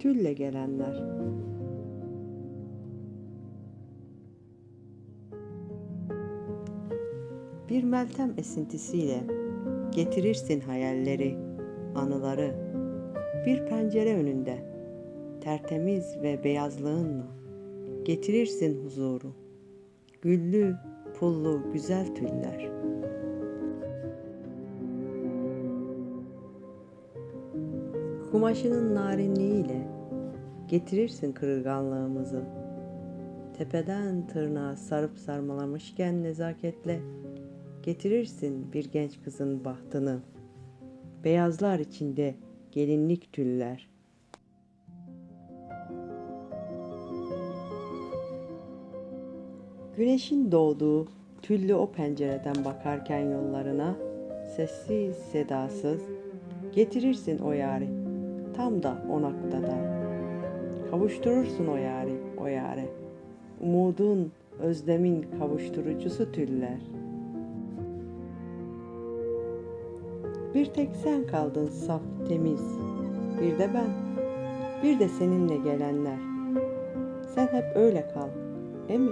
tülle gelenler. Bir meltem esintisiyle getirirsin hayalleri, anıları. Bir pencere önünde tertemiz ve beyazlığınla getirirsin huzuru. Güllü, pullu, güzel tüller. Kumaşının narinliğiyle getirirsin kırılganlığımızı. Tepeden tırnağa sarıp sarmalamışken nezaketle getirirsin bir genç kızın bahtını. Beyazlar içinde gelinlik tüller. Güneşin doğduğu tüllü o pencereden bakarken yollarına sessiz sedasız getirirsin o yari tam da o noktada. Kavuşturursun o yari o yare. Umudun, özlemin kavuşturucusu tüller. Bir tek sen kaldın saf, temiz. Bir de ben. Bir de seninle gelenler. Sen hep öyle kal. E mi?